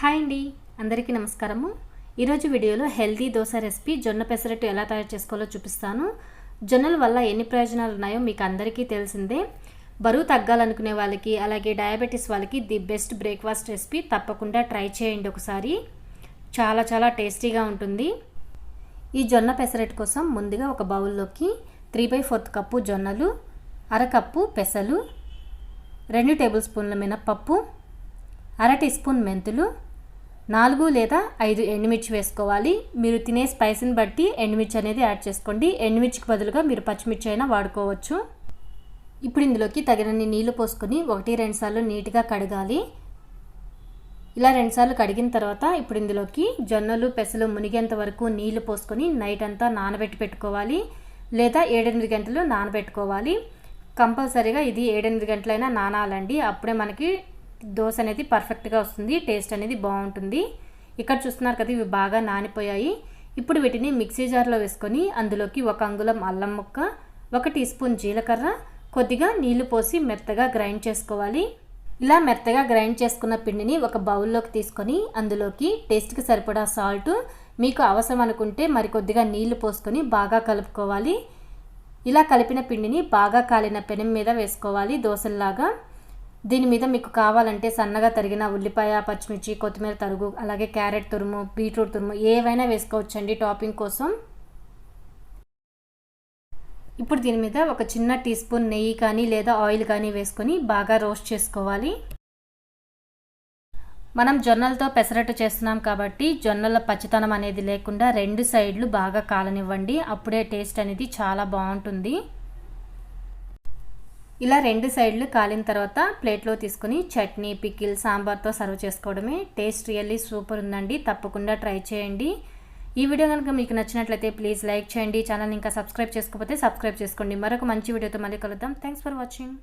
Hi అండి. అందరికీ నమస్కారము. ఈరోజు వీడియోలో హెల్దీ దోశ రెసిపీ జొన్న పెసరట్టు ఎలా తయారు చేసుకోవాలో చూపిస్తాను. జొన్నల వల్ల ఎన్ని ప్రయోజనాలు ఉన్నాయో మీకు అందరికీ తెలిసిందే. బరువు తగ్గాలనుకునే వాళ్ళకి అలాగే డయాబెటీస్ వాళ్ళకి ది బెస్ట్ బ్రేక్ఫాస్ట్ రెసిపీ తప్పకుండా ట్రై చేయండి ఒకసారి. చాలా చాలా టేస్టీగా ఉంటుంది. ఈ జొన్న పెసరట్టు కోసం ముందుగా ఒక బౌల్లోకి త్రీ బై ఫోర్త్ కప్పు జొన్నలు అరకప్పు పెసలు రెండు టేబుల్ స్పూన్ల మినప్పప్పు అర టీ స్పూన్ మెంతులు నాలుగు లేదా ఐదు ఎండుమిర్చి వేసుకోవాలి. మీరు తినే స్పైసీని బట్టి ఎండుమిర్చి అనేది యాడ్ చేసుకోండి. ఎండుమిర్చికి బదులుగా మీరు పచ్చిమిర్చి అయినా వాడుకోవచ్చు. ఇప్పుడు ఇందులోకి తగినన్ని నీళ్ళు పోసుకొని ఒకటి రెండు సార్లు నీట్గా కడగాలి. ఇలా రెండుసార్లు కడిగిన తర్వాత ఇప్పుడు ఇందులోకి జొన్నలు పెసలు మునిగేంత వరకు నీళ్ళు పోసుకొని నైట్ అంతా నానబెట్టి పెట్టుకోవాలి. లేదా ఏడెనిమిది గంటలు నానబెట్టుకోవాలి. కంపల్సరీగా ఇది ఏడెనిమిది గంటలైనా నానాలండి. అప్పుడే మనకి దోశ అనేది పర్ఫెక్ట్గా వస్తుంది టేస్ట్ అనేది బాగుంటుంది. ఇక్కడ చూస్తున్నారు కదా ఇవి బాగా నానిపోయాయి. ఇప్పుడు వీటిని మిక్సీ జార్లో వేసుకొని అందులోకి ఒక అంగుళం అల్లం ముక్క ఒక టీ స్పూన్ జీలకర్ర కొద్దిగా నీళ్ళు పోసి మెత్తగా గ్రైండ్ చేసుకోవాలి. ఇలా మెత్తగా గ్రైండ్ చేసుకున్న పిండిని ఒక బౌల్లోకి తీసుకొని అందులోకి టేస్ట్కి సరిపడా సాల్ట్ మీకు అవసరం అనుకుంటే మరికొద్దిగా నీళ్ళు పోసుకొని బాగా కలుపుకోవాలి. ఇలా కలిపిన పిండిని బాగా కాలిన పెనం మీద వేసుకోవాలి దోశల్లాగా. దీని మీద మీకు కావాలంటే సన్నగా తరిగిన ఉల్లిపాయ పచ్చిమిర్చి కొత్తిమీర తరుగు అలాగే క్యారెట్ తురుము బీట్రూట్ తురుము ఏవైనా వేసుకోవచ్చండి టాపింగ్ కోసం. ఇప్పుడు దీని మీద ఒక చిన్న టీ స్పూన్ నెయ్యి కానీ లేదా ఆయిల్ కానీ వేసుకొని బాగా రోస్ట్ చేసుకోవాలి. మనం జొన్నలతో పెసరట్టు చేస్తున్నాం కాబట్టి జొన్నల పచ్చితనం అనేది లేకుండా రెండు సైడ్లు బాగా కాలనివ్వండి. అప్పుడే టేస్ట్ అనేది చాలా బాగుంటుంది. ఇలా రెండు సైడ్లు కాలిన తర్వాత ప్లేట్లో తీసుకుని చట్నీ పికిల్ సాంబార్తో సర్వ్ చేసుకోవడమే. టేస్ట్ రియల్లీ సూపర్ ఉందండి. తప్పకుండా ట్రై చేయండి. ఈ వీడియో కనుక మీకు నచ్చినట్లయితే ప్లీజ్ లైక్ చేయండి. ఛానల్ ఇంకా సబ్స్క్రైబ్ చేసుకోకపోతే సబ్స్క్రైబ్ చేసుకోండి. మరొక మంచి వీడియోతో మళ్ళీ కలుద్దాం. Thanks for watching.